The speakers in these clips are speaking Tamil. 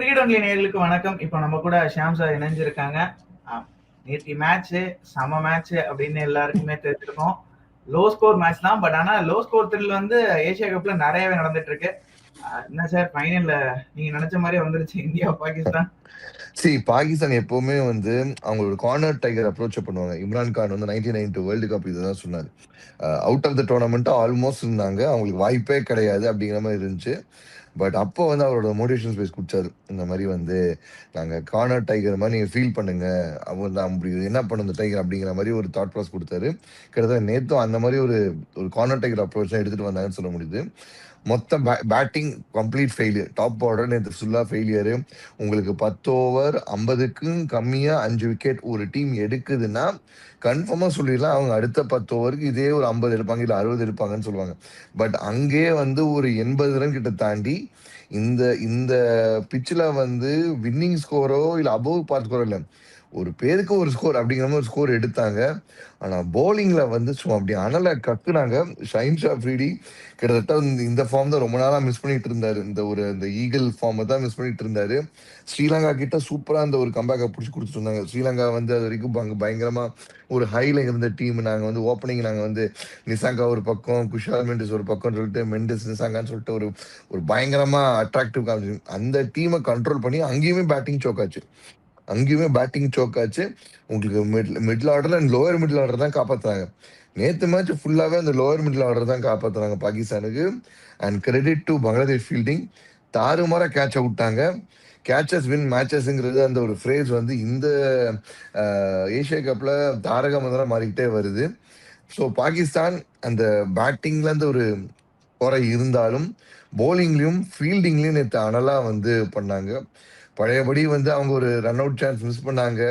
கிரிக்கெட் ஒன்லி நேர்களுக்கு வணக்கம். இப்போ நம்ம கூட ஷாம் சார் இணைஞ்சிருக்காங்க. நேற்று மேட்ச் செம மேட்ச் அப்படின்னு எல்லாருக்குமே தெரிஞ்சிருக்கோம். லோ ஸ்கோர் மேட்ச் தான் பட் ஆனா லோ ஸ்கோர் த்ரில் வந்து ஏசியா கப்ல நிறையவே நடந்துட்டு இருக்கு. என்ன சார் ஃபைனல்ல நீங்க நினைச்ச மாதிரி வந்துருச்சு இந்தியா பாகிஸ்தான்? சி பாகிஸ்தான் எப்பவுமே வந்து அவங்களோட கார்னர் டைகர் அப்ரோச் பண்ணுவாங்க. இம்ரான் கான் வந்து ninety nine two world cup இதுதான் சொன்னார். Out of the tournament almost இருந்தாங்க. அவங்களுக்கு வாய்ப்பே கிடையாது அப்படிங்கிற மாதிரி இருந்துச்சு. பட் அப்போ வந்து அவரோட மோட்டிவேஷன் ஸ்பேஸ் கொடுத்தாரு. இந்த மாதிரி வந்து நாங்கள் கார்னர் டைகர் மாதிரி நீங்கள் ஃபீல் பண்ணுங்க. அவங்க வந்து அப்படி என்ன பண்ணும் இந்த டைகர் அப்படிங்கிற மாதிரி ஒரு தாட் ப்ராஸ் கொடுத்தாரு. கிட்டத்தட்ட நேற்றும் அந்த மாதிரி ஒரு ஒரு கார்னர் டைகர் அப்ரோச் தான் வந்தாங்கன்னு சொல்ல முடியுது. மொத்தம் batting complete failure top order நேற்று ஃபுல்லாக ஃபெயிலியரு உங்களுக்கு பத்து ஓவர் ஐம்பதுக்கும் கம்மியாக அஞ்சு விக்கெட் ஒரு டீம் எடுக்குதுன்னா கன்ஃபார்மாக சொல்லிடலாம். அவங்க அடுத்த பத்து ஓவருக்கு இதே ஒரு ஐம்பது எடுப்பாங்க இல்லை அறுபது எடுப்பாங்கன்னு சொல்லுவாங்க. பட் அங்கேயே வந்து ஒரு எண்பது ரன் கிட்ட தாண்டி இந்த இந்த பிச்சில் வந்து வின்னிங் ஸ்கோரோ இல்லை அபோவ் பார்ட் ஸ்கோரோ இல்லை ஒரு பேருக்கு ஒரு ஸ்கோர் அப்படிங்கிற மாதிரி ஒரு ஸ்கோர் எடுத்தாங்க. ஆனால் போலிங்கில் வந்து சும்மா அப்படி அனலை கக்குனாங்க. ஷைன் ஷா ஃப்ரீடி கிட்டத்தட்ட இந்த- இந்த ஃபார்ம் தான் ரொம்ப நாளாக மிஸ் பண்ணிட்டு இருந்தார். இந்த ஒரு இந்த ஈகிள் ஃபார்மை தான் மிஸ் பண்ணிட்டு இருந்தார். ஸ்ரீலங்கா கிட்ட சூப்பராக அந்த ஒரு கம்பேக்கை பிடிச்சி கொடுத்துருந்தாங்க ஸ்ரீலங்கா வந்து அது வரைக்கும் அங்கே பயங்கரமாக ஒரு ஹைல இருந்த டீம் நாங்கள் வந்து ஓப்பனிங் நாங்கள் வந்து நிசாங்கா ஒரு பக்கம் குஷால் மெண்டிஸ் ஒரு பக்கம் சொல்லிட்டு மெண்டிஸ் நிசாங்கான்னு சொல்லிட்டு ஒரு ஒரு பயங்கரமாக அட்ராக்டிவ் காமிச்சு அந்த டீமை கண்ட்ரோல் பண்ணி அங்கேயுமே பேட்டிங் சோக்காச்சு அங்கேயுமே பேட்டிங் சோக் ஆச்சு. உங்களுக்கு mid middle order and lower middle order தான் காப்பாற்றினாங்க நேற்று மேட்ச் ஃபுல்லாகவே அந்த லோயர் மிடில் ஆர்டர் தான் காப்பாற்றினாங்க பாகிஸ்தானுக்கு. And credit to Bangladesh fielding தாறுமாறாக கேட்சை விட்டாங்க. கேச்சஸ் வின் மேட்சஸ்ங்கிறது அந்த ஒரு ஃப்ரேஸ் வந்து இந்த ஏஷியா கப்பில் தாரக மந்திரம் மாறிக்கிட்டே வருது. ஸோ பாகிஸ்தான் அந்த பேட்டிங்கில் அந்த ஒரு குறை இருந்தாலும் போலிங்லேயும் ஃபீல்டிங்லேயும் நேற்று அனலாக வந்து பண்ணாங்க. பழையபடி வந்து அவங்க ஒரு ரன் அவுட் சான்ஸ் மிஸ் பண்ணாங்க.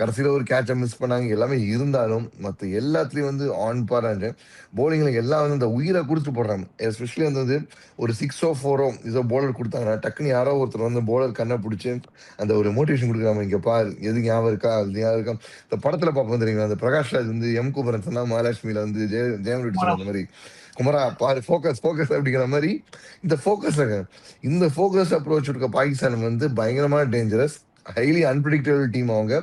கடைசியில் ஒரு கேட்சை மிஸ் பண்ணாங்க. எல்லாமே இருந்தாலும் மற்ற எல்லாத்துலேயும் வந்து ஆன் பாராங்க போலிங்கில் எல்லாம் வந்து அந்த உயிரை கொடுத்து போடுறாங்க. எஸ்பெஷலி வந்து ஒரு சிக்ஸோ ஃபோரோ இதோ போலர் கொடுத்தாங்கன்னா டக்குன்னு யாரோ ஒருத்தர் வந்து போலர் கண்ணை பிடிச்சி அந்த ஒரு மோட்டிவேஷன் கொடுக்குறாங்க. இங்கே பார் எது ஞாபகம் இருக்கா? அது ஞாபகம் இருக்கா? இந்த படத்தில் பார்ப்போம் தெரியுங்களா அந்த பிரகாஷ் ராஜ் வந்து எம் குமரன் சொன்னா மகாலட்சுமியில் வந்து ஜெய ஜெயம் ரெட்டி சொன்ன மாதிரி. குமரா பாரு ஃபோக்கஸ் ஃபோக்கஸ் அப்படிங்கிற மாதிரி இந்த ஃபோக்கஸ் இந்த ஃபோக்கஸ் அப்ரோச் இருக்க பாகிஸ்தான் வந்து பயங்கரமான டேஞ்சரஸ் ஹைலி அன்பிரிடிக்டபிள் டீம் அவங்க.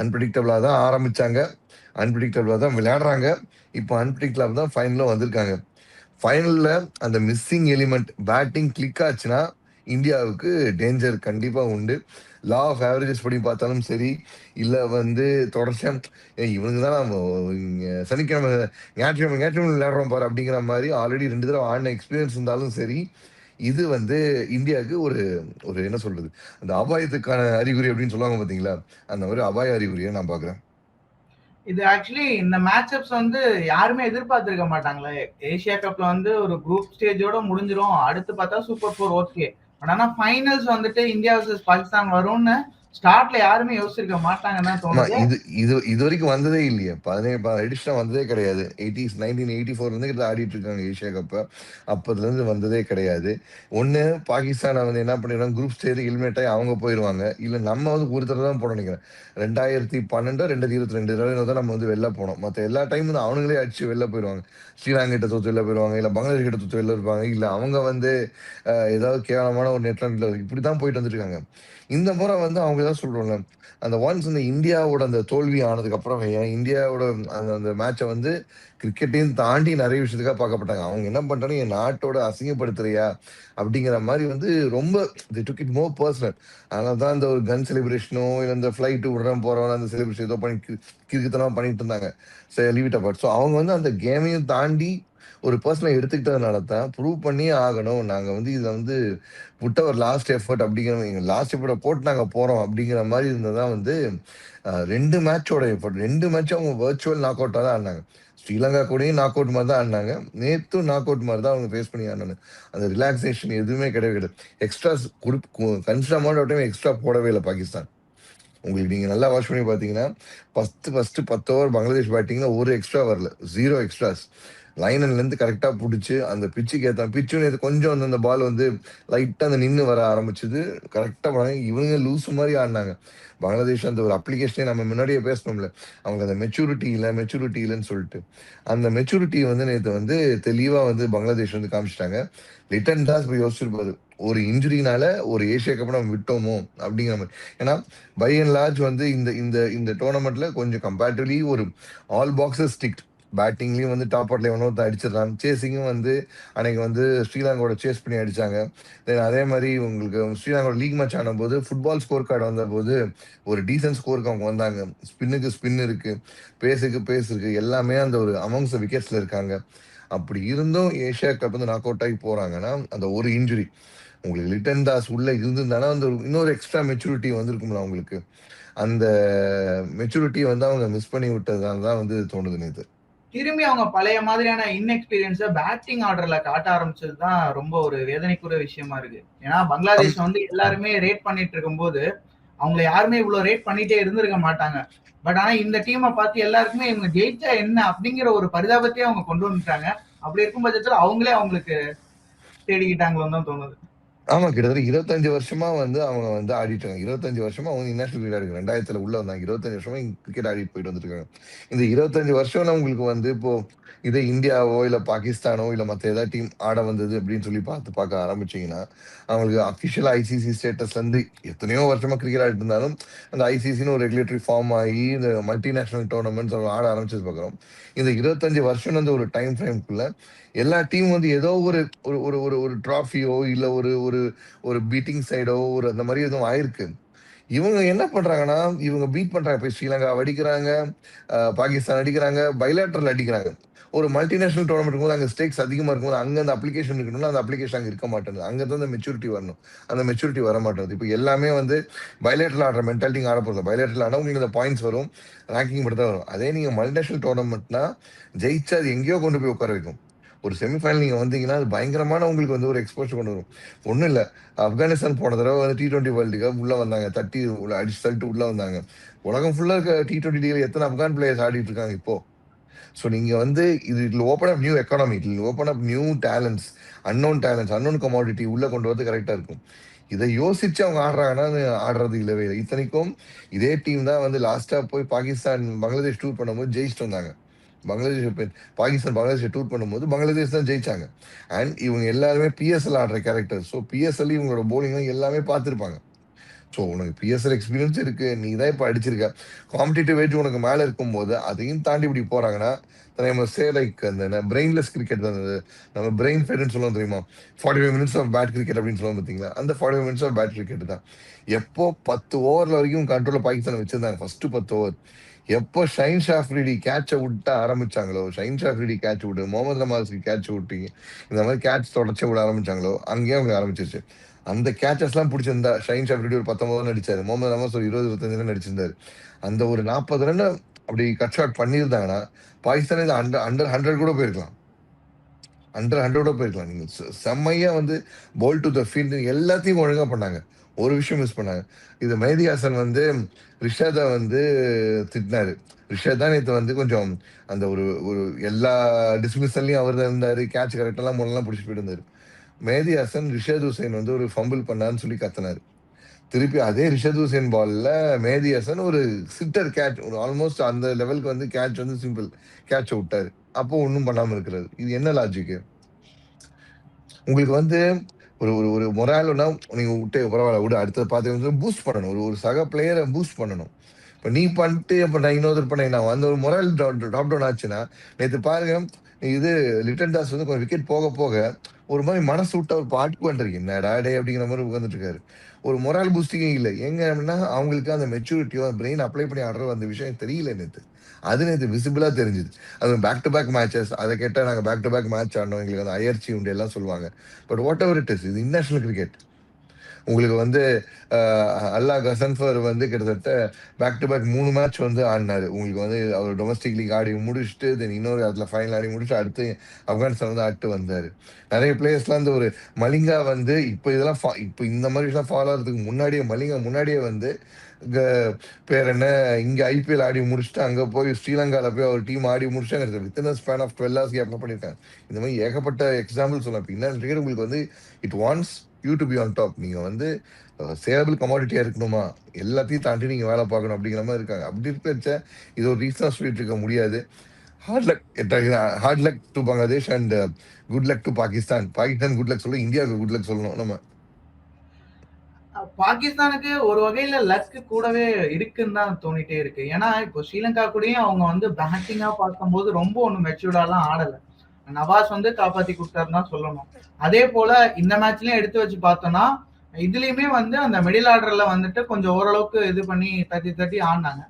அன்பிரிடிக்டபிளா தான் ஆரம்பிச்சாங்க. அன்பிரிடிக்டபிளா தான் விளையாடுறாங்க. இப்போ அன்பிரிடிக்டபிளா தான் ஃபைனலும் வந்திருக்காங்க. ஃபைனலில் அந்த மிஸ்ஸிங் எலிமெண்ட் பேட்டிங் கிளிக் ஆச்சுன்னா இந்தியாவுக்கு டேஞ்சர் கண்டிப்பாக உண்டு. லா ஆஃப் ஆவரேஜஸ் படி பார்த்தாலும் சரி இல்லை வந்து தொடர்ச்சியாக இவனுக்கு தான் நம்ம சனிக்கிழமை ஞாயிற்றுக்கிழமை ஞாயிற்றுக்கிழமை விளையாடுறோம் பாரு அப்படிங்கிற மாதிரி ஆல்ரெடி ரெண்டு தடவை ஆடின எக்ஸ்பீரியன்ஸ் இருந்தாலும் சரி இது வந்து இந்தியாவுக்கு ஒரு ஒரு என்ன சொல்றது அந்த அபாயத்துக்கான அறிகுறி அப்படின்னு சொல்லுவாங்க பார்த்தீங்களா அந்த மாதிரி அபாய அறிகுறியை நான் பார்க்குறேன். இது ஆக்சுவலி இந்த மேட்சப்ஸ் வந்து யாருமே எதிர்பார்த்திருக்க மாட்டாங்களே. ஏசியா கப்ல வந்து ஒரு குரூப் ஸ்டேஜோட முடிஞ்சிடும் அடுத்து பார்த்தா சூப்பர் ஃபோர் ஓகே பட் ஆனா ஃபைனல்ஸ் வந்துட்டு இந்தியா வர்சஸ் பாகிஸ்தான் வரும்னு ஸ்டார்ட்ல யாருமே யோசிச்சிருக்க மாட்டாங்கன்னு இது இது இது வரைக்கும் வந்ததே இல்லையே. பதினேழு எடிஷனா வந்ததே கிடையாது. எயிட்டிஸ் நைன்டீன் எயிட்டி ஃபோர்ல இருந்து கிட்ட ஆடிட்டு இருக்காங்க ஏஷியா கப்ப. அப்பதுல இருந்து வந்ததே கிடையாது. ஒண்ணு பாகிஸ்தான் வந்து என்ன பண்ணிடுறாங்க குரூப் ஸ்டேஜ் எலிமினேட் ஆகி அவங்க போயிருவாங்க. இல்ல நம்ம வந்து ஒரு தடவை தான் போட நினைக்கிறேன். ரெண்டாயிரத்தி பன்னெண்டு ரெண்டாயிரத்தி இருபத்தி ரெண்டு தடவை தான் நம்ம வந்து வெளில போனோம். மத்த எல்லா டைம் வந்து அவனுங்களே அடிச்சு வெளில போயிருவாங்க. ஸ்ரீலங்கா கிட்ட தோத்து வெளில போயிருவாங்க. இல்ல பங்களாதேஷ் கிட்ட தோத்து வெளில இருப்பாங்க. இல்ல அவங்க வந்து ஏதாவது கேவலமான ஒரு நெட்ல இப்படிதான் போயிட்டு வந்துருக்காங்க இந்த முறை வந்து அவங்க தான் சொல்றோம்ல அந்த ஒன்ஸ் இந்த இந்தியாவோட அந்த தோல்வி ஆனதுக்கு அப்புறம் ஏன் இந்தியாவோட அந்த அந்த மேட்சை வந்து கிரிக்கெட்டையும் தாண்டி நிறைய விஷயத்துக்காக பார்க்கப்பட்டாங்க. அவங்க என்ன பண்ணுறாங்க என் நாட்டோட அசிங்கப்படுத்துறியா? அப்படிங்கிற மாதிரி வந்து ரொம்ப டுக் இட் மோர் பர்சனல் அதனால தான் இந்த ஒரு கன் செலிப்ரேஷனோ இல்லை இந்த ஃப்ளைட்டு விடுறோம் போகிறோம் அந்த செலிப்ரேஷன் ஏதோ பண்ணி கி- பண்ணிட்டு இருந்தாங்க. சரி லீவ் இட் அபார்ட் ஸோ அவங்க வந்து அந்த கேமையும் தாண்டி ஒரு பர்சனை எடுத்துக்கிட்டதுனால தான் ப்ரூவ் பண்ணியே ஆகணும். நாங்கள் வந்து இதை வந்து புட்ட ஒரு லாஸ்ட் எஃபர்ட் அப்படிங்கிற லாஸ்ட் எஃபர்ட்டை போட்டு நாங்கள் போகிறோம் அப்படிங்கிற மாதிரி இருந்ததான் வந்து ரெண்டு மேட்சோட எஃபர்ட் ரெண்டு மேட்சும் அவங்க வர்ச்சுவல் நாக் அவுட்டாக தான் ஆடினாங்க. ஸ்ரீலங்கா கூடயும் நாக் அவுட் மாதிரி தான் ஆடினாங்க. நேற்றும் நாக் அவுட் மாதிரி தான் அவங்க ஃபேஸ் பண்ணி ஆடினாங்க. அந்த ரிலாக்ஸேஷன் எதுவுமே கிடையவே கிடையாது. Extra consider amount of time extra போடவே இல்லை பாகிஸ்தான். உங்களுக்கு நீங்கள் நல்லா வாட்ச் பண்ணி பார்த்தீங்கன்னா ஃபஸ்ட்டு ஃபஸ்ட்டு பத்து ஓவர் பங்களாதேஷ் பேட்டிங்கில் ஒரு எக்ஸ்ட்ரா வரல. ஜீரோ எக்ஸ்ட்ராஸ் லைனன்லேருந்து கரெக்டாக பிடிச்சி அந்த பிச்சுக்கு ஏற்ற பிச்சுன்னு நேத்து கொஞ்சம் வந்து அந்த பால் வந்து லைட்டாக அந்த நின்று வர ஆரம்பிச்சது. கரெக்டாக பண்ணாங்க இவங்க லூஸ் மாதிரி ஆடினாங்க. பங்களாதேஷ் அந்த ஒரு அப்ளிகேஷனே நம்ம முன்னாடியே பேசணும்ல. அவங்க அந்த மெச்சூரிட்டி இல்லை மெச்சூரிட்டி இல்லைன்னு சொல்லிட்டு. அந்த மெச்சூரிட்டி வந்து நேற்று வந்து தெளிவாக வந்து பங்களாதேஷ் வந்து காமிச்சிட்டாங்க. லிட்டன் தான் இப்போ யோசிச்சிருப்பாரு. ஒரு இன்ஜுரினால ஒரு ஏஷியா கப் நம்ம விட்டோமோ அப்படிங்கிற மாதிரி. ஏன்னா பை அண்ட் லார்ஜ் வந்து இந்த இந்த இந்த டோர்னமெண்ட்ல கொஞ்சம் கம்பேரிட்டிவ்லி ஒரு ஆல் பாக்ஸஸ் ஸ்டிக் பேட்டிங்லேயும் வந்து டாப் ஆட்ல எவனோ ஒருத்தன் அடிச்சிடறான். சேசிங்கும் வந்து அன்னைக்கு வந்து ஸ்ரீலங்காவோட சேஸ் பண்ணி அடிச்சாங்க. தென் அதே மாதிரி உங்களுக்கு ஸ்ரீலங்காவோட லீக் மேட்ச் ஆனபோது ஃபுட்பால் ஸ்கோர் கார்டு வந்த போது ஒரு டீசன்ட் ஸ்கோருக்கு அவங்க வந்தாங்க. ஸ்பின்னுக்கு ஸ்பின் இருக்கு பேஸுக்கு பேஸ் இருக்கு எல்லாமே அந்த ஒரு அமௌங்ஸ் விக்கெட்ஸ்ல இருக்காங்க. அப்படி இருந்தும் ஏஷியா கப் வந்து நாக் அவுட் ஆகி போறாங்கன்னா அந்த ஒரு இன்ஜுரி உங்களுக்கு லிட்டன் தாஸ் உள்ளே இருந்திருந்தானா அந்த இன்னொரு எக்ஸ்ட்ரா மெச்சூரிட்டி வந்திருக்கும்ல அவங்களுக்கு. அந்த மெச்சூரிட்டி வந்து அவங்க மிஸ் பண்ணி விட்டதுனால தான் வந்து தோணுது நேற்று திரும்பி அவங்க பழைய மாதிரியான இன்எக்ஸ்பீரியன்ஸ பேட்டிங் ஆர்டர்ல காட்ட ஆரம்பிச்சது தான் ரொம்ப ஒரு வேதனைக்குரிய விஷயமா இருக்கு. ஏன்னா பங்களாதேஷ் வந்து எல்லாருமே ரேட் பண்ணிட்டு இருக்கும்போது அவங்களை யாருமே இவ்வளவு ரேட் பண்ணிட்டே இருந்திருக்க மாட்டாங்க. பட் ஆனா இந்த டீமை பார்த்து எல்லாருக்குமே இவங்க ஜெயிச்சா என்ன அப்படிங்கிற ஒரு பரிதாபத்தையே அவங்க கொண்டு வந்துட்டாங்க. அப்படி இருக்கும் பட்சத்துல அவங்களே அவங்களுக்கு தேடிக்கிட்டாங்களோன்னு தான் தோணுது. ஆமா கிட்டத்தட்ட இருபத்தஞ்சு வருஷமா வந்து அவங்க வந்து ஆடிட்டாங்க இருபத்தஞ்சு வருஷமா அவங்க நேஷனல் கிரிக்கெட் ஆடி ரெண்டாயிரத்துல உள்ள வந்தாங்க. இருபத்தஞ்சு வருஷமா கிரிக்கெட் ஆடிட்டு போயிட்டு வந்துருக்காங்க இந்த இருபத்தஞ்சு வருஷம் உங்களுக்கு வந்து இப்போ இதே இந்தியாவோ இல்ல பாகிஸ்தானோ இல்ல மத்த ஏதாவது டீம் ஆட வந்தது அப்படின்னு சொல்லி பார்த்து பார்க்க ஆரம்பிச்சீங்கன்னா அவங்களுக்கு அபிஷியல் ஐசிசி ஸ்டேட்டஸ்ல இருந்து எத்தனையோ வருஷமா கிரிக்கெட் ஆடிட்டு இருந்தாலும் அந்த ஐசிசின்னு ஒரு ரெகுலேட்டரி ஃபார்ம் ஆகி இந்த மல்டிநேஷனல் டோர்னமெண்ட்ஸ் ஆட ஆரம்பிச்சது பார்க்குறோம். இந்த இருபத்தஞ்சு வருஷம் அந்த ஒரு டைம் ஃப்ரேம்குள்ள எல்லா டீம் வந்து ஏதோ ஒரு ஒரு ஒரு ஒரு ஒரு ட்ராஃபியோ இல்லை ஒரு ஒரு ஒரு பீட்டிங் சைடோ ஒரு அந்த மாதிரி எதுவும் ஆயிருக்கு. இவங்க என்ன பண்றாங்கன்னா இவங்க பீட் பண்றாங்க. இப்போ ஸ்ரீலங்கா அடிக்கிறாங்க பாகிஸ்தான் அடிக்கிறாங்க பைலாட்ரல் அடிக்கிறாங்க. ஒரு மல்டிநேஷனல் டோர்னமெண்ட் போது அங்கே ஸ்டேக்ஸ் அதிகமாக இருக்கும்போது அங்கே அந்த அப்ளிகேஷன் இருக்கணும்னா அந்த அப்ளிகேஷன் அங்கே இருக்க மாட்டேங்குது. அங்கே தான் அந்த மெச்சூரிட்டி வரணும். அந்த மெச்சூரிட்டி வர மாட்டேங்குது. இப்போ எல்லாமே வந்து பைலேட்டரல் ஆடுற மென்டாலிட்டி ஆட போகிறது பைலேட்டில் ஆனா உங்களுக்கு இந்த பாயிண்ட்ஸ் வரும் ரேங்கிங் மட்டும் தான் வரும். அதே நீங்கள் மல்டிநேஷனல் டோர்னமெண்ட்னா ஜெயிச்சா அது எங்கேயோ கொண்டு போய் உட்கார வைக்கும். ஒரு செமிஃபைனல் நீங்கள் வந்தீங்கன்னா அது பயங்கரமான உங்களுக்கு வந்து ஒரு எக்ஸ்போஷர் கொண்டு வரும். ஒன்றும் இல்லை. ஆப்கானிஸ்தான் போன தடவை வந்து டி டுவெண்ட்டி வேர்ல்டு கப் உள்ளே வந்தாங்க. தட்டி உள்ள அடிச்சு தள்ளிட்டு உள்ளே வந்தாங்க. உலகம் ஃபுல்லாக இருக்க டி டுவெண்ட்டி லீக்ல எத்தனை ஆப்கான் பிளேயர்ஸ் ஆடிட்டு இருக்காங்க இப்போது ஸோ நீங்கள் வந்து இது இட்ல open up new economy இட்ல open up new talents unknown talents unknown commodity உள்ளே கொண்டு வரது கரெக்டாக இருக்கும். இதை யோசிச்சு அவங்க ஆடுறாங்கன்னா ஆடுறது இல்லவே இல்லை. இத்தனைக்கும் இதே டீம் தான் வந்து லாஸ்ட்டாக போய் பாகிஸ்தான் பங்களாதேஷ் டூர் பண்ணும்போது ஜெயிச்சுட்டு வந்தாங்க. பங்களாதேஷ் பாகிஸ்தான் பங்களாதேஷ் டூர் பண்ணும்போது பங்களாதேஷ் தான் ஜெயிச்சாங்க. அண்ட் இவங்க எல்லாருமே பிஎஸ்எல் ஆடுற கேரக்டர் ஸோ பிஎஸ்எல் இவங்களோட bowling எல்லாமே பார்த்துருப்பாங்க. ஸோ உனக்கு பிஎஸ்எல் எக்ஸ்பீரியன்ஸ் இருக்கு. நீ தான் இப்போ அடிச்சிருக்க. காம்படிட்டிவ் ஏஜ் உனக்கு மேலே இருக்கும்போது அதையும் தாண்டி இப்படி போறாங்கன்னா நம்ம சே லைக் அந்த பிரெயின்லெஸ் கிரிக்கெட் தான் அந்த நம்ம பிரெயின் ஃபெட்னு சொல்லுவோம் தெரியுமா? Forty five minutes of bad cricket அப்படின்னு சொல்லுவோம் பார்த்தீங்களா? அந்த forty five minutes of bad cricket தான். எப்போ பத்து ஓவரில் வரைக்கும் கண்ட்ரோலில் பாகிஸ்தான் வச்சிருந்தாங்க. ஃபர்ஸ்ட் பத்து ஓவர் எப்போ ஷைன் ஷாஃப்ரிடி கேட்சை விட்ட ஆரம்பிச்சாங்களோ ஷைன் ஷாஃப்ரிடி கேட்ச் விட்டு முகமது நமாஸ்க்கு கேட்ச் விட்டு இந்த மாதிரி கேட்ச் தொடச்ச விட ஆரம்பிச்சாங்களோ அங்கேயே அவங்க ஆரம்பிச்சிருச்சு. அந்த கேட்சஸ்லாம் பிடிச்சிருந்தா பிடிச்சிருந்தா ஷைன் ஷாஃப்ரிடி ஒரு பத்தொன்பது நடிச்சார். முகமது நமாஸ் ஒரு இருபது இருபத்தஞ்சு ரன் அடிச்சிருந்தாரு அந்த ஒரு நாற்பது ரன் அப்படி கட் ஷாட் பண்ணியிருந்தாங்கன்னா பாகிஸ்தான் இது அண்டர் அண்டர் ஹண்ட்ரட் கூட போயிருக்கலாம். அண்டர் ஹண்ட்ரட் கூட போயிருக்கலாம். நீங்கள் செ- வந்து போல் டு த ஃபீல்டு எல்லாத்தையும் ஒழுங்காக பண்ணாங்க. ஒரு விஷயம் மிஸ் பண்ணாங்க. இது மெஹதி ஹாசன் வந்து ரிஷாதா வந்து திட்டினாரு. ரிஷாதா நேற்று வந்து கொஞ்சம் அந்த ஒரு ஒரு எல்லா டிஸ்மிஷன்லயும் அவர் தான் இருந்தார் கேட்ச் கரெக்டெல்லாம் முன்னெல்லாம் பிடிச்சி போயிட்டு மேதி ஹாசன் ரிஷாத் ஹுசைன் வந்து ஒரு ஃபம்பிள் பண்ணான்னு சொல்லி கத்தினார். திருப்பி அதே ரிஷத் ஹுசேன் பால்ல மேதி ஹசன் ஒரு சிட்டர் கேட்ச் ஒரு ஆல்மோஸ்ட் அந்த லெவலுக்கு வந்து கேட்ச் வந்து சிம்பிள் கேட்சை விட்டாரு. அப்போ ஒன்றும் பண்ணாமல் இருக்கிறது இது என்ன லாஜிக்கு உங்களுக்கு வந்து ஒரு ஒரு ஒரு மொராலுனா நீங்கள் விட்டு பரவாயில்ல விட அடுத்தது பார்த்து பூஸ்ட் பண்ணணும். ஒரு ஒரு சக பிளேயரை பூஸ்ட் பண்ணணும். இப்போ நீ பண்ணிட்டு அப்போ நான் இன்னொரு பண்ணேன் நான் அந்த ஒரு மொரால் டாப் டவுன் ஆச்சுன்னா நேற்று பாருங்க இது லிட்டன் தாஸ் வந்து கொஞ்சம் விக்கெட் போக போக ஒரு மாதிரி மனசு விட்டு அவர் பாட்டு பண்ணிருக்கு என்னடா டே அப்படிங்கிற மாதிரி உட்காந்துட்டு இருக்காரு ஒரு மொரால் பூஸ்டிங்கும் இல்லை. எங்க அப்படின்னா அவங்களுக்கு அந்த மெச்சூரிட்டியோ பிரெயின் அப்ளை பண்ணி ஆடுற அந்த விஷயம் தெரியல நேற்று அது நேற்று விசிபிளாக தெரிஞ்சுது. அது பேக் டு பேக் மேட்சஸ் அதை கேட்டால் நாங்கள் பேக் டு பேக் மேட்ச் ஆடணும். எங்களுக்கு அந்த அயற்சி உண்டு எல்லாம் சொல்லுவாங்க. But whatever it is இது இன்டர்நேஷனல் கிரிக்கெட் உங்களுக்கு வந்து அல்லா கசன்ஃபர் வந்து கிட்டத்தட்ட பேக் டு பேக் மூணு மேட்ச் வந்து ஆடினார். உங்களுக்கு வந்து அவர் டொமஸ்டிக் லீக் ஆடி முடிச்சுட்டு தென் இன்னொரு இடத்துல ஃபைனல் ஆடி முடிச்சுட்டு அடுத்து ஆப்கானிஸ்தான் வந்து ஆட்டு வந்தார். நிறைய பிளேயர்ஸ்லாம் இந்த ஒரு மலிங்கா வந்து இப்போ இதெல்லாம் இப்போ இந்த மாதிரி விஷயம் ஃபாலோ ஆகிறதுக்கு முன்னாடியே மலிங்கா முன்னாடியே வந்து பேர் என்ன? இங்கே ஐபிஎல் ஆடி முடிச்சுட்டு அங்கே போய் ஸ்ரீலங்காவில் போய் ஒரு டீம் ஆடி முடிச்சாங்க. Within span of twelve hours கேப்ல பண்ணியிருக்காங்க இந்த மாதிரி ஏகப்பட்ட எக்ஸாம்பிள் சொல்லலாம் இப்போ என்ன உங்களுக்கு வந்து it wants you to be on top நீங்கள் வந்து சேலபிள் கமாடிட்டியாக இருக்கணுமா? எல்லாத்தையும் தாண்டி நீங்கள் வேலை பார்க்கணும் அப்படிங்கிற மாதிரி இருக்காங்க. அப்படி இருக்கிறச்ச இது ஒரு ரீசனாக சொல்லிட்டு இருக்க முடியாது. Hard luck hard luck to Bangladesh and good luck to Pakistan Pakistan good luck சொல்லணும் இந்தியாவுக்கு குட் லக் சொல்லணும். நம்ம பாகிஸ்தானுக்கு ஒரு வகையில லக் கூடவே இருக்குன்னு தான் தோணிட்டே இருக்கு. ஏன்னா இப்போ ஸ்ரீலங்கா கூடயும் அவங்க வந்து பேட்டிங்கா பார்க்கும்போது ரொம்ப ஒன்றும் மெச்சூர்டாலாம் ஆடல. நவாஸ் வந்து காப்பாத்தி கொடுத்தாருன்னு தான் சொல்லணும். அதே போல இந்த மேட்ச்லயும் எடுத்து வச்சு பார்த்தோம்னா இதுலயுமே வந்து அந்த மிடில் ஆர்டர்ல வந்துட்டு கொஞ்சம் ஓரளவுக்கு இது பண்ணி தட்டி தட்டி ஆடினாங்க.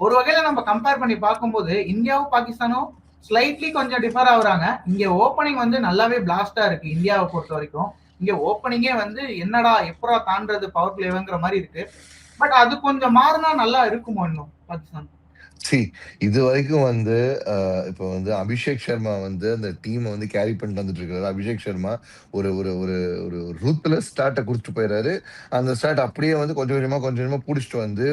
ஒரு வகையில நம்ம கம்பேர் பண்ணி பார்க்கும்போது இந்தியாவும் பாகிஸ்தானும் ஸ்லைட்லி கொஞ்சம் டிஃபர் ஆகுறாங்க. இங்க ஓப்பனிங் வந்து நல்லாவே பிளாஸ்டா இருக்கு இந்தியாவை பொறுத்த வரைக்கும். இங்க ஓப்பனிங்கே வந்து என்னடா எப்படா தாண்டது பவர் பிளேவங்கிற மாதிரி இருக்கு. பட் அது கொஞ்சம் மாறினா நல்லா இருக்குமோ இன்னும் பாகிஸ்தான்? சி இது வரைக்கும் வந்து அஹ், இப்போ வந்து அபிஷேக் சர்மா வந்து அந்த டீமை வந்து கேரி பண்ணிட்டு வந்துட்டு இருக்காரு. அபிஷேக் சர்மா ஒரு ஒரு ஒரு ஒரு ரூத்தில் ஸ்டார்ட்டை கொடுத்துட்டு போயிடுறாரு அந்த ஸ்டார்ட் அப்படியே வந்து கொஞ்சம் கொஞ்சமா கொஞ்சம் கொஞ்சமா பிடிச்சிட்டு வந்து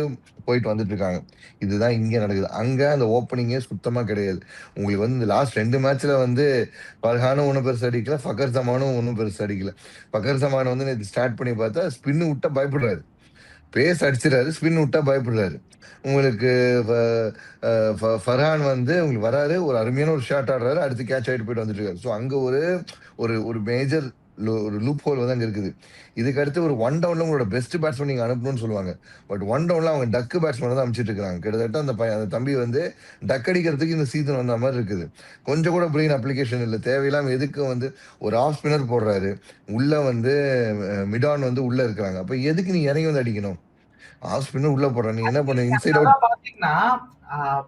போயிட்டு வந்துட்டு இருக்காங்க. இதுதான் இங்க நடக்குது. அங்க அந்த ஓப்பனிங்கே சுத்தமா கிடையாது. உங்களுக்கு வந்து இந்த லாஸ்ட் ரெண்டு மேட்ச்ல வந்து பர்ஹானும் ஒன்றும் பெருசு அடிக்கல ஃபக்கர் சமானும் ஒன்றும் பெருசு அடிக்கல. ஃபக்கர் சமான் வந்து நேற்று ஸ்டார்ட் பண்ணி பார்த்தா ஸ்பின்னு விட்டா பயப்படுறாரு. பேஸ் அடிச்சிடறாரு ஸ்பின் விட்டா பயப்படுறாரு. உங்களுக்கு ஃப- ஃபர்ஹான் வந்து உங்களுக்கு வராரு ஒரு அருமையான ஒரு ஷாட் ஆடுறாரு அடுத்து கேட்ச் ஆகிட்டு போயிட்டு வந்துட்டு இருக்காரு. ஸோ அங்கே ஒரு ஒரு ஒரு மேஜர் ஒரு லூப் ஹோல் வந்து அங்கே இருக்குது. இதுக்கு அடுத்து ஒரு ஒன் டவுன்ல உங்களோட பெஸ்ட் பேட்ஸ்மேன் நீங்கள் அனுப்பணும்னு சொல்லுவாங்க. பட் ஒன் டவுன்ல அவங்க டக்கு பேட்ஸ்மேன் தான் அமைச்சிட்டு இருக்காங்க. கிட்டத்தட்ட அந்த பையன் அந்த தம்பி வந்து டக் அடிக்கிறதுக்கு இந்த சீசன் வந்த மாதிரி இருக்குது. கொஞ்சம் கூட பிரெயின் அப்ளிகேஷன் இல்லை. தேவையில்லாமல் எதுக்கு வந்து ஒரு ஆஃப் ஸ்பின்னர் போடுறாரு. உள்ள வந்து மிடான் வந்து உள்ள இருக்கிறாங்க. அப்போ எதுக்கு நீ இறங்கி வந்து அடிக்கணும்? ஆஃப் ஸ்பின்னர் உள்ள போடுற நீ என்ன பண்ண? இன்சைட் அவுட் பாத்தீங்கன்னா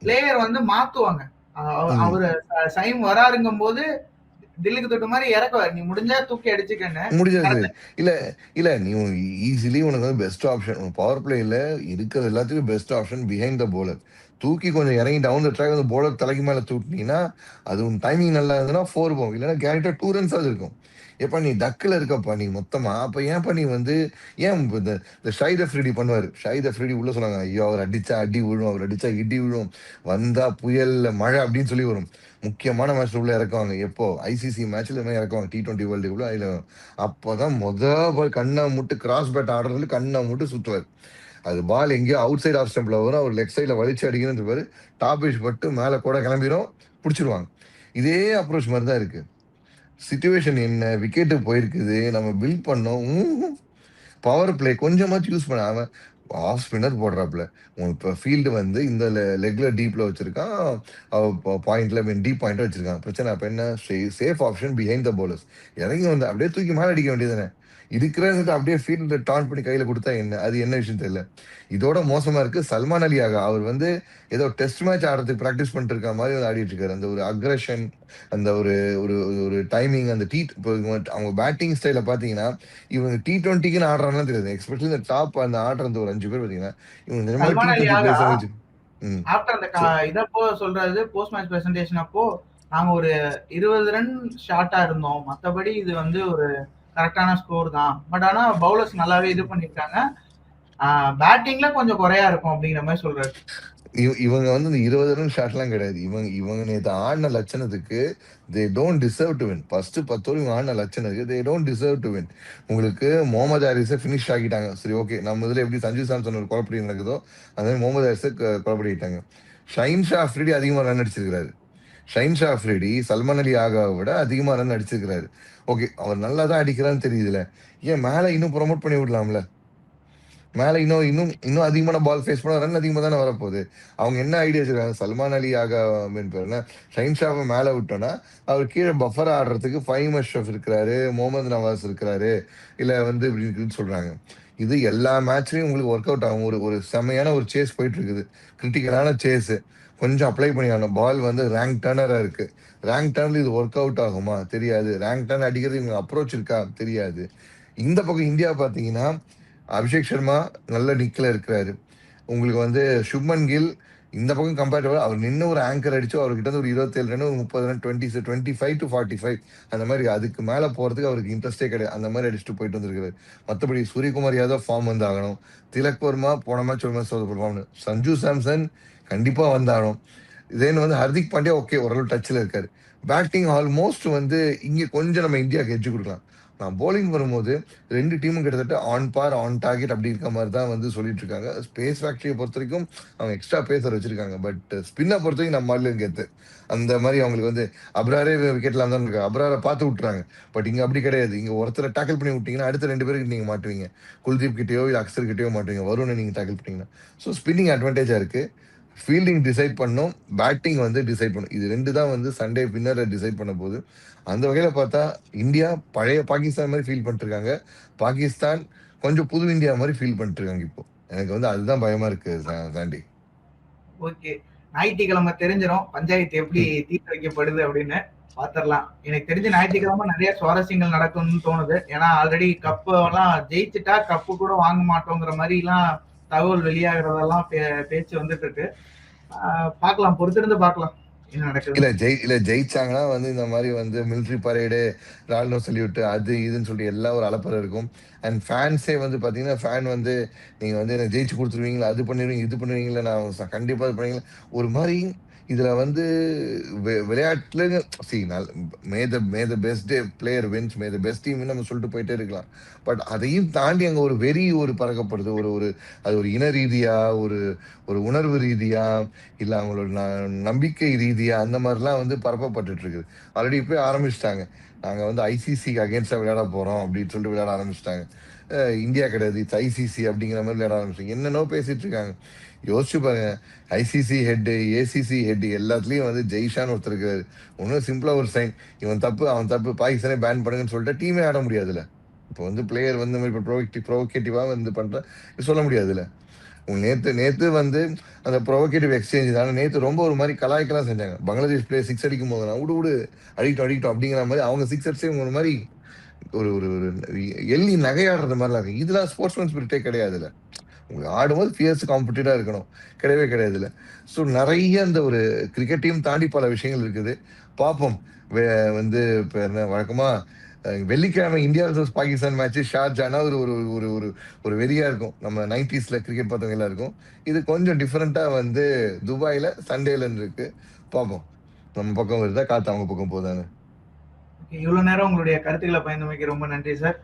பிளேயர் வந்து மாத்துவாங்க. அவரு சைம் வராருங்கும் போது தில்லுக்கு தொட்டு மாதிரி இறக்குவார். நீ முடிஞ்சா தூக்கி அடிச்சுக்கன்னு. முடிஞ்சது. இல்ல இல்ல நீ ஈஸிலி உனக்கு வந்து பெஸ்ட் ஆப்ஷன் பவர் பிளேல இருக்கிறது எல்லாத்துக்கும் best option behind the bowler தூக்கி கொஞ்சம் இறங்கி டவுன் த ட்ராக் வந்து போலர் தலைக்கு மேல தூட்டினீங்கன்னா அது உன் டைமிங் நல்லா இருந்ததுன்னா ஃபோர் போகும். இல்லைன்னா கேரக்டர் டூ ரன்ஸ் அது இருக்கும். எப்ப நீ டக்கில் இருக்கப்பா நீ மொத்தமாக அப்போ ஏன்ப்பா நீ வந்து ஏன் இந்த இந்த ஷைத் அஃப்ரிடி பண்ணுவார்? ஷைத் அஃப்ரிடி உள்ளே சொன்னாங்க ஐயோ அவர் அடித்தா அடி விழும் அவர் அடித்தா இடி விழும் வந்தால் புயலில் மழை அப்படின்னு சொல்லி வரும். முக்கியமான மேட்ச் உள்ள இறக்குவாங்க. எப்போ? ஐசிசி மேட்ச்ல மாதிரி இறக்குவாங்க. டி டுவெண்ட்டி வேர்ல்டு உள்ள அதில் அப்பதான் முத பால் கண்ணை முட்டு கிராஸ் பேட் ஆடுறதுல கண்ணை முட்டு சுற்றுவார் அது பால் எங்கேயோ அவுட் சைட் ஆஃப் ஸ்டம்பில் வரும். அவர் லெக் சைடில் வலிச்சு அடிக்கணும்னு பாரு டாப் பட்டு மேலே கூட கிளம்பிரும் பிடிச்சிருவாங்க. இதே அப்ரோச் மாதிரி தான் இருக்குது சுச்சுவேஷன் என்ன? விக்கெட்டு போயிருக்குது. நம்ம பில் பண்ணோம். பவர் பிளே கொஞ்சமாச்சும் யூஸ் பண்ண. அவன் ஆஃப் ஸ்பின்னர் போடுறாப்புல. உன் இப்போ ஃபீல்டு வந்து இந்த லெக்ல டீப்ல வச்சிருக்கான். பாயிண்ட்ல டீப் பாயிண்ட்ல வச்சிருக்கான். பிரச்சனை அப்போ என்ன? Safe option behind the bowlers இறங்கி வந்து அப்படியே தூக்கி மேலே அடிக்க வேண்டியதுதானே? இருக்கிறத அப்படியே ஃபீல்டு டான் பண்ணி கையில கொடுத்தா என்ன? அது என்ன விஷயம் தெரியல. இதோட மோசமா இருக்கு. சல்மான் அலியாக அவர் வந்து ஏதோ டெஸ்ட் மேட்ச் ஆடுறதுக்கு ப்ராக்டிஸ் பண்ணிட்டு இருக்க மாதிரி ஆடிட்டு இருக்காரு. அந்த ஒரு அக்ரஷன் அந்த ஒரு ஒரு ஒரு டைமிங் அந்த டி அவங்க பேட்டிங் ஸ்டைல பாத்தீங்கன்னா இவங்க டி டுவெண்ட்டிக்குன்னு ஆடுறாங்கன்னா தெரியாது. எக்ஸ்பெஷலி இந்த டாப் அந்த ஆடுற அந்த ஒரு அஞ்சு பேர் பாத்தீங்கன்னா இவங்க நிஜமா சல்மான் T20 அலியாக players ஆ வச்சு- ம். ஆஃப்டர் அந்த இதப்போ சொல்றது போஸ்ட் மேட்ச் பிரசன்டேஷன் அப்போ நாங்க ஒரு இருபது ரன் ஷார்ட்டா இருந்தோம். மத்தபடி இது வந்து ஒரு கரெக்டான ஸ்கோர் தான். பட் ஆனா பவுலர்ஸ் நல்லாவே இது பண்ணிருக்காங்க. பேட்டிங்ல கொஞ்சம் குறையா இருக்கும் அப்படிங்கிற மாதிரி சொல்றாரு. இவங்க வந்து இந்த இருபது ரன் ஷாட்லாம் கிடையாது. இவங்க இவங்க நேற்று ஆடின லட்சணத்துக்கு they don't deserve to win first பத்து இவங்க ஆடின லட்சணத்துக்கு they don't deserve to win உங்களுக்கு முகமது ஹாரிஸை ஃபினிஷ் ஆக்கிட்டாங்க. சரி ஓகே நம்ம இதில் எப்படி சஞ்சு சாம்சன் ஒரு குழப்படி நடக்குதோ அதே மாதிரி முகமது ஹாரிஸை குழப்படிட்டாங்க ஷைன் ஷா அஃப்ரிடி அதிகமாக ரன் அடிச்சிருக்கிறாரு. ஷைன் ஷா அஃப்ரிடி சல்மான் அலி ஆகாவை விட அதிகமாக ரன் அடிச்சிருக்கிறாரு. ஓகே அவர் நல்லா தான் அடிக்கிறான்னு தெரியுதுல. ஏன் மேலே இன்னும் ப்ரொமோட் பண்ணி விடலாம்ல? மேலே இன்னும் இன்னும் இன்னும் அதிகமான பால் ஃபேஸ் பண்ண ரன் அதிகமாக தானே வரப்போகுது. அவங்க என்ன ஐடியா வச்சிருக்காங்க? சல்மான் அலி ஆக அப்படின்னு பேருனா ஷைன் ஷாவை மேலே விட்டோன்னா அவர் கீழே பஃபர் ஆடுறதுக்கு ஃபைம் அஷ்ரஃப் இருக்கிறாரு முகமது நவாஸ் இருக்கிறாரு இல்லை வந்து இப்படின்னு சொல்கிறாங்க இது எல்லா மேட்ச்லையும் உங்களுக்கு ஒர்க் அவுட் ஆகும். ஒரு ஒரு செமையான ஒரு சேஸ் போயிட்டு இருக்குது. கிரிட்டிக்கலான சேஸு கொஞ்சம் அப்ளை பண்ணி ஆகணும் பால் வந்து ரேங்க் டர்னராக இருக்குது ரேங்க் டர்னில் இது ஒர்க் அவுட் ஆகுமா? தெரியாது. ரேங்க் டர்ன் அடிக்கிறது இவங்க அப்ரோச் இருக்கா? தெரியாது. இந்த பக்கம் இந்தியா பார்த்தீங்கன்னா அபிஷேக் சர்மா நல்ல நிக்கில் இருக்கிறாரு. உங்களுக்கு வந்து சுப்மன் கில் இந்த பக்கம் கம்பேர்டபிள் அவர் நின்று ஒரு ஆங்கர் அடிச்சு அவர்கிட்ட இருந்து ஒரு இருபத்தேழு ரன் ஒரு முப்பது run twenty twenty five to forty five அந்த மாதிரி அதுக்கு மேலே போகிறதுக்கு அவருக்கு இன்ட்ரெஸ்டே கிடையாது. அந்த மாதிரி அடிச்சுட்டு போயிட்டு வந்திருக்காரு மற்றபடி சூரியகுமார் யாதவ் ஃபார்ம் வந்து ஆகணும் திலக் வர்மா போன மேட்ச் ஒரு மேட்ச் ஃபார்ம் சஞ்சு சாம்சன் கண்டிப்பாக வந்தாகணும். தென் வந்து ஹர்திக் பாண்டியா ஓகே ஓரளவு டச்சில் இருக்காரு பேட்டிங் ஆல்மோஸ்ட் வந்து இங்கே கொஞ்சம் நம்ம இந்தியாவுக்கு எட்ஜ் கொடுக்கலாம் நான் போலிங் வரும்போது ரெண்டு டீமும் கிட்டத்தட்ட ஆன் பார், ஆன் டார்கெட் அப்படி இருக்க மாதிரி தான் வந்து சொல்லிட்டு இருக்காங்க. ஸ்பேஸ் பொறுத்த வரைக்கும் அவங்க எக்ஸ்ட்ரா பேசர் வச்சிருக்காங்க. பட் ஸ்பின்னை பொறுத்த வரைக்கும் நம்ம ஆளுங்க கெத்து. அந்த மாதிரி அவங்களுக்கு வந்து அப்ராரே விக்கெட்லாம் தான் இருக்கு அப்ராரை பார்த்து விட்டுறாங்க. பட் இங்கே அப்படி கிடையாது. இங்கே ஒருத்தரை டேக்கிள் பண்ணி விட்டீங்கன்னா, அடுத்த ரெண்டு பேருக்கு நீங்கள் மாட்டுவீங்க. குல்தீப் கிட்டேயோ இல்லை அக்சர் கிட்டேயோ மாட்டுவீங்க. வருணை நீங்கள் டேக்கிள் பண்ணீங்கன்னா. ஸோ ஸ்பின்னிங் அட்வான்டேஜாக இருக்குது ஃபீல்டிங் டிசைட் பண்ணும். பேட்டிங் வந்து டிசைட் பண்ணும். இது 2 தான் வந்து சண்டே வின்னர டிசைட் பண்ண போகுது. அந்த வகையில பார்த்தா, இந்தியா பழைய பாகிஸ்தான் மாரி ஃபீல் பண்ணிட்டு இருக்காங்க. பாகிஸ்தான் கொஞ்சம் புது இந்தியா மாரி ஃபீல் பண்ணிட்டு இருக்காங்க இப்போ. எனக்கு வந்து அதுதான் பயமா இருக்கு சாண்டி. ஓகே. ஞாயிற்றுக்கிழமை தெரிஞ்சிரும். பஞ்சாயத்து எப்படி. தீர்த்து வைக்கப்படுது அப்படின்னு. பாத்துரலாம். எனக்கு தெரிஞ்சு ஞாயிற்றுக்கிழமை நெறைய சுவாரஸ்யங்கள் நடக்கும்னு தோணுது. ஏன்னா ஆல்ரெடி கப்பெல்லாம் ஜெயிச்சுட்டா கப்பு கூட வாங்க மாட்டோங்கிற மாரிலாம் தகவல் வெளியாகிறதெல்லாம் பே பேச்சு வந்துட்டு இருக்கு. பார்க்கலாம். பொறுத்திருந்து பார்க்கலாம். இல்ல ஜெய் இல்ல ஜெயிச்சாங்கன்னா வந்து இந்த மாதிரி வந்து மிலிட்டரி பரேடு, ராணுவ சல்யூட் அது இதுன்னு சொல்லிட்டு எல்லா ஒரு அலப்பறை இருக்கும். அண்ட் ஃபேன்ஸே வந்து பார்த்தீங்கன்னா, ஃபேன் வந்து நீங்க வந்து எனக்கு ஜெயிச்சு கொடுத்துருவீங்களா அது பண்ணிருவீங்க, இது பண்ணுவீங்களா? நான் கண்டிப்பா இது பண்ணுவீங்களா? ஒரு மாதிரி இதுல வந்து வெ விளையாட்டுல C may the may the best player wins, may the best team நம்ம சொல்லிட்டு போயிட்டே இருக்கலாம். பட் அதையும் தாண்டி அங்க ஒரு வெறி ஒரு பறக்கப்படுது. ஒரு ஒரு அது ஒரு இன ரீதியா, ஒரு ஒரு உணர்வு ரீதியா, இல்ல அவங்களோட ந நம்பிக்கை ரீதியா அந்த மாதிரிலாம் வந்து பரப்பப்பட்டு இருக்குது. ஆல்ரெடி இப்போ ஆரம்பிச்சிட்டாங்க நாங்கள் வந்து ஐசிசிக்கு அகேன்ஸ்டாக விளையாட போகிறோம் அப்படின்னு சொல்லிட்டு விளையாட ஆரம்பிச்சிட்டாங்க இந்தியா கிடையாது. இட்ஸ் ஐசிசி அப்படிங்கிற மாதிரி விளையாட ஆரம்பிச்சிட்டாங்க என்னென்னவோ பேசிட்டு இருக்காங்க. யோசிச்சு பாருங்க. ஐசிசி ஹெட்டு ஏசிசி ஹெட்டு எல்லாத்துலேயும் வந்து ஜெய்ஷான்னு ஒருத்தர் இருக்காரு. ஒன்றும் சிம்பிளாக ஒரு சைன். இவன் தப்பு, அவன் தப்பு. பாகிஸ்தானே பேன் பண்ணுங்கன்னு சொல்லிட்டு டீமே ஆட முடியாதுல்ல. இப்போ வந்து பிளேயர் வந்து இப்போ மாரி ப்ரொவோகேட்டிவ் வந்து பண்ணுற சொல்ல முடியாதுல்ல. நேற்று நேற்று வந்து அந்த ப்ரொவோகேட்டிவ் எக்ஸ்சேஞ்ச் தான நேற்று ரொம்ப ஒரு மாதிரி கலாய்க்கெல்லாம் செஞ்சாங்க. பங்களாதேஷ் பிளேயர் சிக்ஸ் அடிக்கும் போது நான் விடு விடு அடிக்கட்டும் அடிக்கட்டும்" அப்படிங்கிற மாதிரி அவங்க சிக்ஸ் அடிச்சு ஒரு மாதிரி ஒரு ஒரு ஒரு எள்ளி நகையாடுறது மாதிரிலாம் இருக்கு. இதெல்லாம் ஸ்போர்ட்ஸ்மேன் ஸ்பிரிட்டே கிடையாதுல்ல. உங்களுக்கு ஆடும்போது ஃபியர்ஸ் காம்படிட்டிவா இருக்கணும். கிடையவே கிடையாதுல்ல. ஸோ நிறைய அந்த ஒரு கிரிக்கெட்டையும் தாண்டி பல விஷயங்கள் இருக்குது. பார்ப்போம். வே வந்து இப்போ என்ன வழக்கமாக வெள்ளிக்கிழமை இந்தியா வெர்சஸ் பாகிஸ்தான் மேட்ச் ஷார்ஜானா ஒரு ஒரு ஒரு ஒரு ஒரு வெறியா இருக்கும். நம்ம 90ஸ்ல கிரிக்கெட் பார்த்தவங்க எல்லாருக்கும். இது கொஞ்சம் டிஃபரண்டா வந்து துபாய்ல சண்டேலன்னு இருக்கு. பார்ப்போம். நம்ம பக்கம் வருதா, காத்து அவங்க பக்கம் போகுதான்னு. ஓகே. இவ்வளோ நேரம் உங்களுடைய கருத்துக்கள பகிர்ந்தமைக்கு ரொம்ப நன்றி சார்.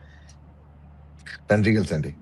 நன்றிகள் சாண்டி.